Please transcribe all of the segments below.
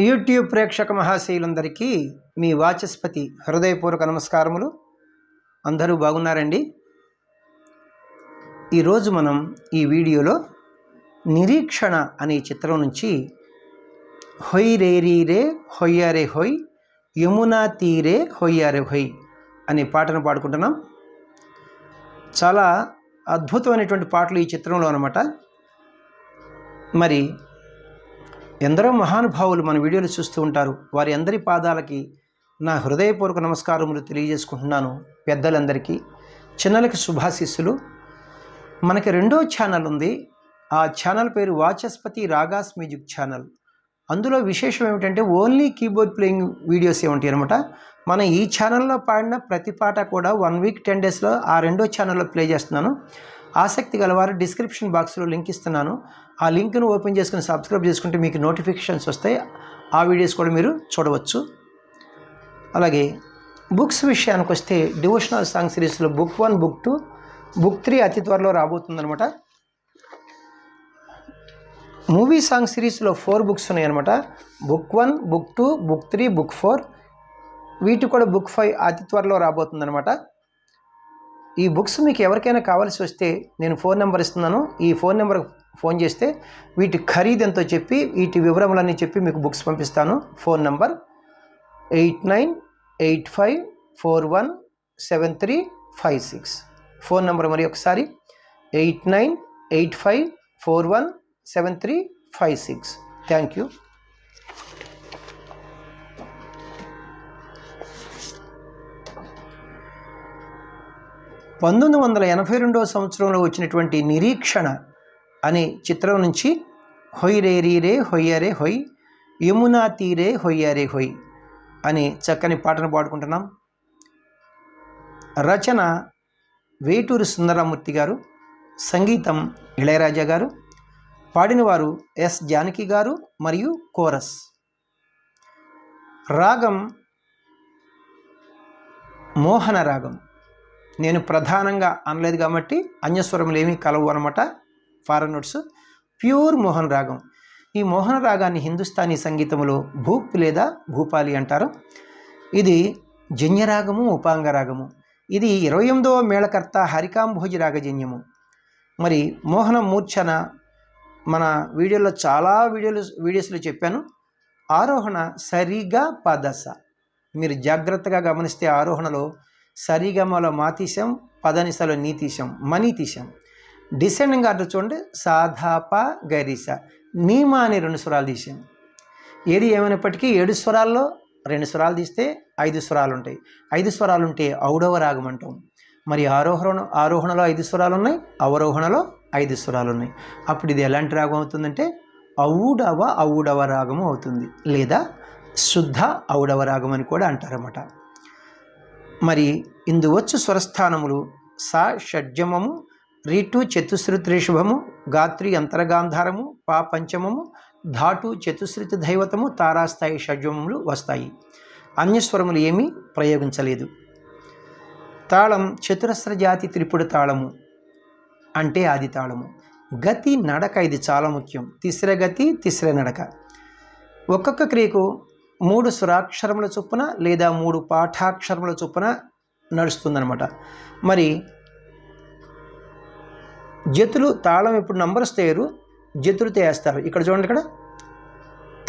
YouTube ప్రేక్షక మహాశయులందరికీ మీ వాచస్పతి హృదయపూర్వక నమస్కారములు. అందరూ బాగున్నారండి? ఈరోజు మనం ఈ వీడియోలో నిరీక్షణ అనే చిత్రం నుంచి హొయ్ రేరీ రే హొయ్యారే హొయ్ యమునా తీరే హొయ్యారే హొయ్ అనే పాటను పాడుకుంటున్నాం. చాలా అద్భుతమైనటువంటి పాటలు ఈ చిత్రంలో అనమాట మరి ఎందరో మహానుభావులు మన వీడియోలు చూస్తూ ఉంటారు. వారి అందరి పాదాలకి నా హృదయపూర్వక నమస్కారములు తెలియజేసుకుంటున్నాను పెద్దలందరికీ. చిన్నలకి శుభాశీస్సులు. మనకి రెండో ఛానల్ ఉంది. ఆ ఛానల్ పేరు వాచస్పతి రాగాస్ మ్యూజిక్ ఛానల్. అందులో విశేషం ఏమిటంటే ఓన్లీ కీబోర్డ్ ప్లేయింగ్ వీడియోస్ ఏమిటి అనమాట మనం ఈ ఛానల్లో పాడిన ప్రతి పాట కూడా వన్ వీక్ టెన్ డేస్లో ఆ రెండో ఛానల్లో ప్లే చేస్తున్నాను. ఆసక్తి గలవారు డిస్క్రిప్షన్ బాక్స్లో లింక్ ఇస్తున్నాను. ఆ లింక్ను ఓపెన్ చేసుకుని సబ్స్క్రైబ్ చేసుకుంటే మీకు నోటిఫికేషన్స్ వస్తాయి. ఆ వీడియోస్ కూడా మీరు చూడవచ్చు. అలాగే బుక్స్ విషయానికి వస్తే డివోషనల్ సాంగ్ సిరీస్లో book one book two book three అతి త్వరలో రాబోతుందనమాట మూవీ సాంగ్ సిరీస్లో ఫోర్ బుక్స్ ఉన్నాయన్నమాట. Book one book two book three book four. వీటి కూడా బుక్ ఫైవ్ అతి త్వరలో రాబోతుందనమాట ఈ బుక్స్ మీకు ఎవరికైనా కావాల్సి వస్తే నేను ఫోన్ నెంబర్ ఇస్తున్నాను. ఈ ఫోన్ నెంబర్ ఫోన్ చేస్తే వీటి ఖరీదు ఎంతో చెప్పి వీటి వివరములన్నీ చెప్పి మీకు బుక్స్ పంపిస్తాను. Phone number eight nine eight five four one seven three five six. Phone number మరి ఒకసారి eight nine eight five four one seven three five six. Thank you. పంతొమ్మిది వందల ఎనభై రెండవ సంవత్సరంలో వచ్చినటువంటి నిరీక్షణ అనే చిత్రం నుంచి హొయ్ రే రీ రే హొయ్యరే హొయ్ యమునా తీరే హొయ్యరే హొయ్ అనే చక్కని పాటను పాడుకుంటున్నాం. రచన వేటూరు సుందరమూర్తి గారు సంగీతం ఇళయరాజా గారు పాడినవారు ఎస్ జానకి గారు మరియు కోరస్. రాగం మోహన రాగం. నేను ప్రధానంగా అనలేదు కాబట్టి అన్యస్వరములు ఏమీ కలవు అనమాట ఫారెన్ నోట్స్ ప్యూర్ మోహన్ రాగం ఈ మోహన రాగాన్ని హిందుస్థానీ సంగీతంలో భూప్ లేదా భూపాలి అంటారు. ఇది జన్యరాగము ఉపాంగ రాగము. ఇది ఇరవై ఎనిమిదవ మేళకర్త హరికాంభోజి రాగజన్యము. మరి మోహన మూర్ఛన మన వీడియోలో చాలా వీడియోలు వీడియోస్లో చెప్పాను. ఆరోహణ సరిగా పదస. మీరు జాగ్రత్తగా గమనిస్తే ఆరోహణలో సరిగమల మాతీశం పదనిసలో నీతీశం మనీతీశం డిసెండింగ్ ఆర్డర్ చూడండి. సాధాప గరిస. నీమా అని రెండు స్వరాలు తీసాం ఏది ఏమైనప్పటికీ ఏడు స్వరాల్లో రెండు స్వరాలు తీస్తే ఐదు స్వరాలు ఉంటాయి. ఐదు స్వరాలు ఉంటే ఔడవ రాగం అంటాం. మరి ఆరోహణ ఆరోహణలో ఐదు స్వరాలు ఉన్నాయి. అవరోహణలో ఐదు స్వరాలు ఉన్నాయి. అప్పుడు ఇది ఎలాంటి రాగం అవుతుందంటే ఔడవ ఔడవ రాగము అవుతుంది. లేదా శుద్ధ ఔడవ రాగం అని కూడా అంటారన్నమాట. మరి ఇందువచ్చు స్వరస్థానములు సా షడ్జమము రీటు చతుశ్రుతి రిషభము గాత్రి అంతరగాంధారము పా పంచమము ధాటు చతుశ్రుతి దైవతము తారాస్థాయి షడ్జమములు వస్తాయి. అన్యస్వరములు ఏమీ ప్రయోగించలేదు. తాళం చతురస్ర జాతి త్రిపుడు తాళము అంటే ఆది తాళము. గతి నడక ఇది చాలా ముఖ్యం. తిస్ర గతి తిస్ర నడక. ఒక్కొక్క క్రియకు మూడు స్వరాక్షరముల చొప్పున లేదా మూడు పాఠాక్షరముల చొప్పున నడుస్తుందనమాట మరి జతులు తాళం ఇప్పుడు నంబర్స్ తేరు? జతులు తేస్తారు. ఇక్కడ చూడండి ఇక్కడ.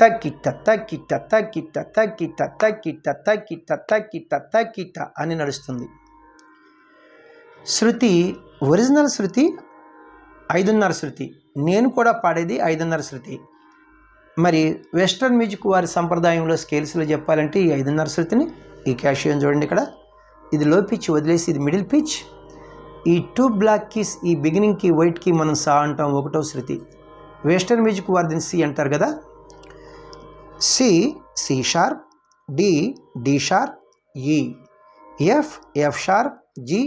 తక్కిట్ట తక్కిట్ట తక్కిట్ట తక్కిట్ట తక్కిట్ట తక్కిట్ట తక్కిట్ట తక్కిట్ట అని నడుస్తుంది. శృతి ఒరిజినల్ శృతి ఐదున్నర శృతి. నేను కూడా పాడేది ఐదున్నర శృతి. మరి వెస్ట్రన్ మ్యూజిక్ వారి సంప్రదాయంలో స్కేల్స్లో చెప్పాలంటే ఈ ఐదున్నర శృతిని ఈ క్యాషియన్ చూడండి ఇక్కడ. ఇది లో పిచ్ వదిలేసి ఇది మిడిల్ పిచ్ ఈ టూ బ్లాక్ కీస్ ఈ బిగినింగ్కి వైట్కి మనం సా అంటాం ఒకటో శృతి. వెస్టర్న్ మ్యూజిక్ వారు దీన్ని సి అంటారు కదా. C C sharp D D sharp E F F sharp G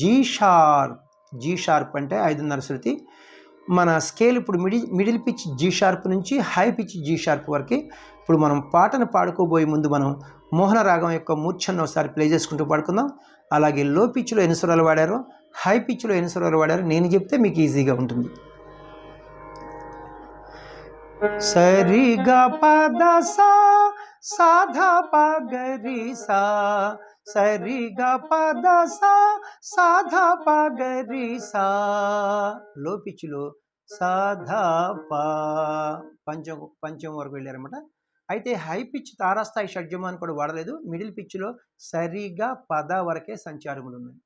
G sharp G sharp అంటే ఐదున్నర శృతి. మన స్కేల్ ఇప్పుడు middle middle pitch G sharp నుంచి హై పిచ్ జీ షార్ప్ వరకు ఇప్పుడు మనం పాటను పాడుకోబోయే ముందు మనం మోహన రాగం యొక్క మూర్ఛను ఒకసారి ప్లే చేసుకుంటూ పాడుకుందాం. అలాగే లో పిచ్లో ఎన్ని స్వరాలు వాడారో హై పిచ్లో ఎన్ని స్వరాలు వాడారో నేను చెప్తే మీకు ఈజీగా ఉంటుంది. సరిగా పద సా సాధ పగరి సా సరిగ పద సా సాధ పగరి సా లో పిచ్చులో సాధా పా. పంచం పంచం వరకు వెళ్ళారనమాట అయితే హై పిచ్ తారాస్థాయి షడ్జమాన్ని కూడా వాడలేదు. మిడిల్ పిచ్లో సరిగా పద వరకే సంచారములు ఉన్నాయి.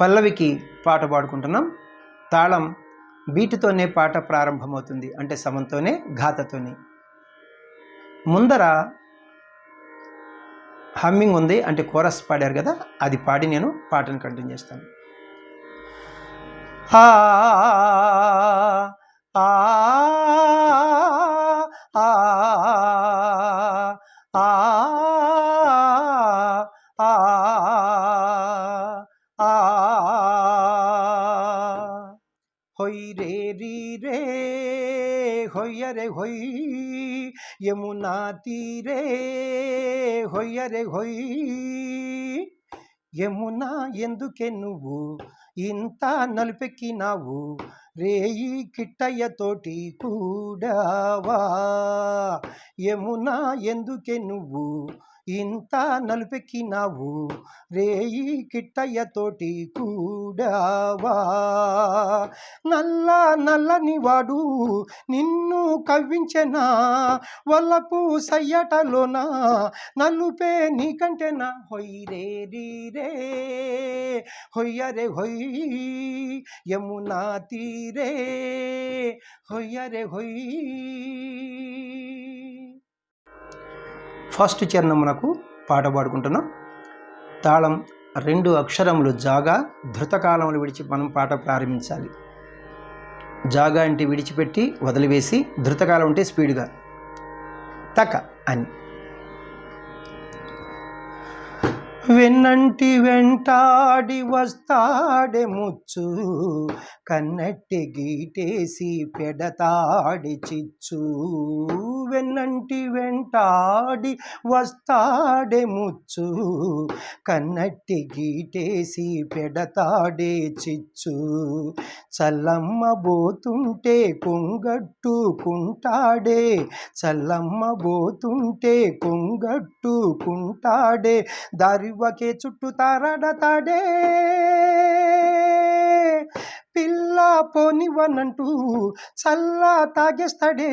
పల్లవికి పాట పాడుకుంటున్నాం. తాళం బీటుతోనే పాట ప్రారంభమవుతుంది. అంటే సమంతోనే ఘాతతోనే. ముందర హమ్మింగ్ ఉంది. అంటే కోరస్ పాడారు కదా అది పాడి నేను పాటను కంటిన్యూ చేస్తాను. ఆ హొయ్య రే హొయ్ యమునా తీరే హొయ్య రే హొయ్. యమునా ఎందుకే నువ్వు ఇంత నలుపెక్కినావు? రేయి కిట్టయ్యతోటి కూడావా? యమునా ఎందుకే నువ్వు ఇంత నలుపెక్కినావు రేయి కిట్టయ్యతోటి కూడావా? నల్ల నల్లని వాడు నిన్ను కవ్వించెనా? వల్లపు సయ్యటలోన? నలుపే నీకంటేనా? హొయ్యరే రీ రే హొయ్యరే హొయ్ యమునా తీరే హొయ్యరే హొయ్. ఫస్ట్ చరణమునకు పాట పాడుకుంటున్నాం. తాళం రెండు అక్షరములు జాగా ధృతకాలములు విడిచి మనం పాట ప్రారంభించాలి. జాగా అంటే విడిచిపెట్టి వదిలివేసి ధృతకాలం అంటే స్పీడ్గా. తక అని. వెన్నంటి వెంటాడి వస్తాడే ముచ్చు కన్నట్టి గీటేసి పెడతాడి చిచ్చు. వెన్నంటి వెంటాడి వస్తాడే ముచ్చు కన్నట్టి గీటేసి పెడతాడే చిచ్చు. చల్లమ్మ పోతుంటే కొంగట్టుకుంటాడే చల్లమ్మ పోతుంటే కొంగట్టుకుంటాడే దారివ్వకే చుట్టూ తారాడతాడే. పిల్ల పోనివ్వనంటూ చల్లా తాగేస్తాడే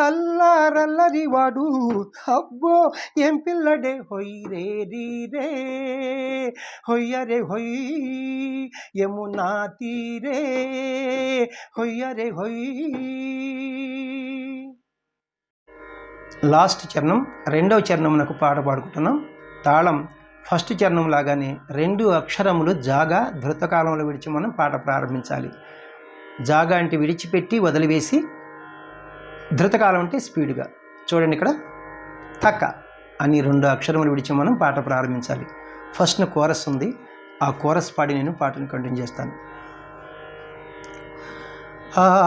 అల్లారల్లరి వాడు అబ్బో ఏం పిల్లడే? హొయ్ రే రీ రే హొయ్య హొయ్ యమునా తీరే హొయ్యరే హొయ్. లాస్ట్ చరణం రెండవ చరణమునకు పాట పాడుకుంటున్నాం. తాళం ఫస్ట్ చరణం లాగానే రెండు అక్షరములు జాగా ధృతకాలంలో విడిచి మనం పాట ప్రారంభించాలి. జాగా అంటే విడిచిపెట్టి వదిలివేసి ధృతకాలం అంటే స్పీడ్గా. చూడండి ఇక్కడ. తక్క అని రెండు అక్షరములు విడిచి మనం పాట ప్రారంభించాలి. ఫస్ట్ కోరస్ ఉంది. ఆ కోరస్ పాడి నేను పాటను కంటిన్యూ చేస్తాను. ఆ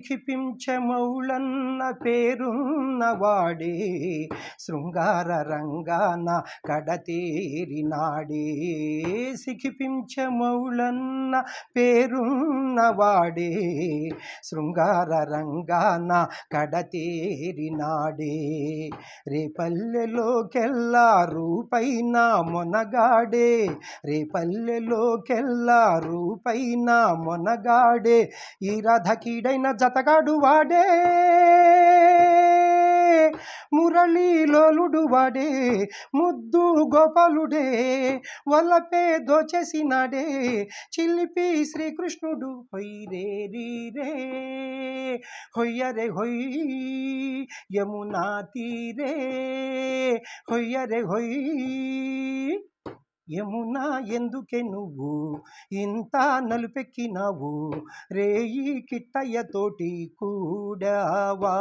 సిఖిపించమౌళన్న పేరున్నవాడే శృంగార రంగాన కడతేరినాడే సిఖిపించమౌళన్న పేరున్నవాడే శృంగార రంగాన కడతేరినాడే రేపల్లెలోకెల్లా రూపైన మొనగాడే రేపల్లెలోకెల్లా రూపైన మొనగాడే. ఈ రథకీడైన జతగాడు వాడే మురళీలోలుడు వాడే ముద్దు గోపాలుడే వల్లపే దోచేసినాడే. చిల్లిపి శ్రీకృష్ణుడు హొయ్యరే రే హొయ్యరే హొయ్ యమునా తీరే హొయ్యరే హొయ్. యమునా ఎందుకే నువ్వు? ఇంత నలుపెక్కినావు. రేయి కిట్టయ్యతోటి కూడావా?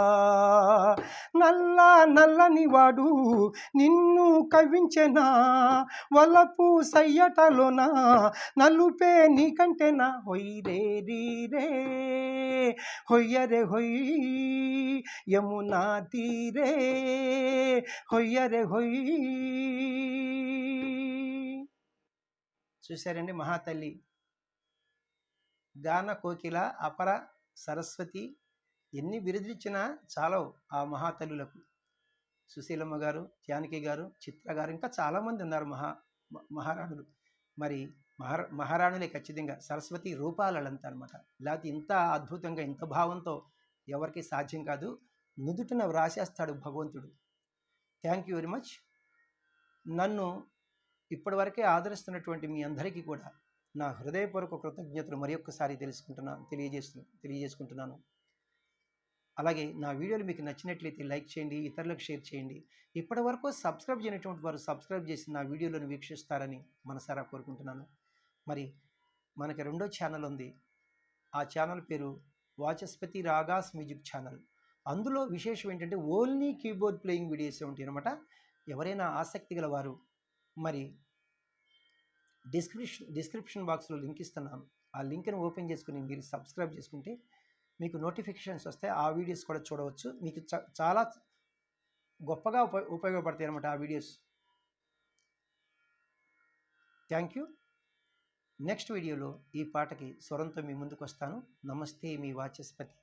నల్ల నల్లని వాడు నిన్ను కవ్వించెనా? వలపు సయ్యటలోనా? నలుపే నీకంటేనా? హొయ్యరే రే హొయ్యరే హొయ్. యమునా తీరే హొయ్యరే హొయ్. చూశారండి మహాతల్లి. గాన కోకిల అపర సరస్వతి ఎన్ని బిరుదులిచ్చినా చాలవు ఆ మహాతల్లులకు. సుశీలమ్మ గారు జానకి గారు చిత్ర గారు ఇంకా చాలామంది ఉన్నారు మహా మహారాణులు. మరి మహారా మహారాణులే ఖచ్చితంగా సరస్వతి రూపాలంతా అనమాట లేకపోతే ఇంత అద్భుతంగా ఇంత భావంతో ఎవరికి సాధ్యం కాదు. నుదుటిన వ్రాసేస్తాడు భగవంతుడు. Thank you very much. నన్ను ఇప్పటివరకే ఆదరిస్తున్నటువంటి మీ అందరికీ కూడా నా హృదయపూర్వక కృతజ్ఞతలు మరి ఒక్కసారి తెలుసుకుంటున్నాను తెలియజేస్తు తెలియజేసుకుంటున్నాను. అలాగే నా వీడియోలు మీకు నచ్చినట్లయితే లైక్ చేయండి ఇతరులకు షేర్ చేయండి. ఇప్పటి వరకు సబ్స్క్రైబ్ చేయనటువంటి వారు సబ్స్క్రైబ్ చేసి నా వీడియోలను వీక్షిస్తారని మనసారా కోరుకుంటున్నాను. మరి మనకి రెండో ఛానల్ ఉంది. ఆ ఛానల్ పేరు వాచస్పతి రాగాస్ మ్యూజిక్ ఛానల్. అందులో విశేషం ఏంటంటే ఓన్లీ కీబోర్డ్ ప్లేయింగ్ వీడియోస్ ఉంటాయి అనమాట ఎవరైనా ఆసక్తి గల వారు మరి డిస్క్రిప్షన్ డిస్క్రిప్షన్ బాక్స్లో లింక్ ఇస్తున్నాను. ఆ లింక్ని ఓపెన్ చేసుకుని మీరు సబ్స్క్రైబ్ చేసుకుంటే మీకు నోటిఫికేషన్స్ వస్తే ఆ వీడియోస్ కూడా చూడవచ్చు. మీకు చ- చాలా గొప్పగా ఉప ఉపయోగపడతాయి అనమాట ఆ వీడియోస్. Thank you. నెక్స్ట్ వీడియోలో ఈ పాటకి స్వరంతో మీ ముందుకు వస్తాను. నమస్తే మీ వాచస్పతి.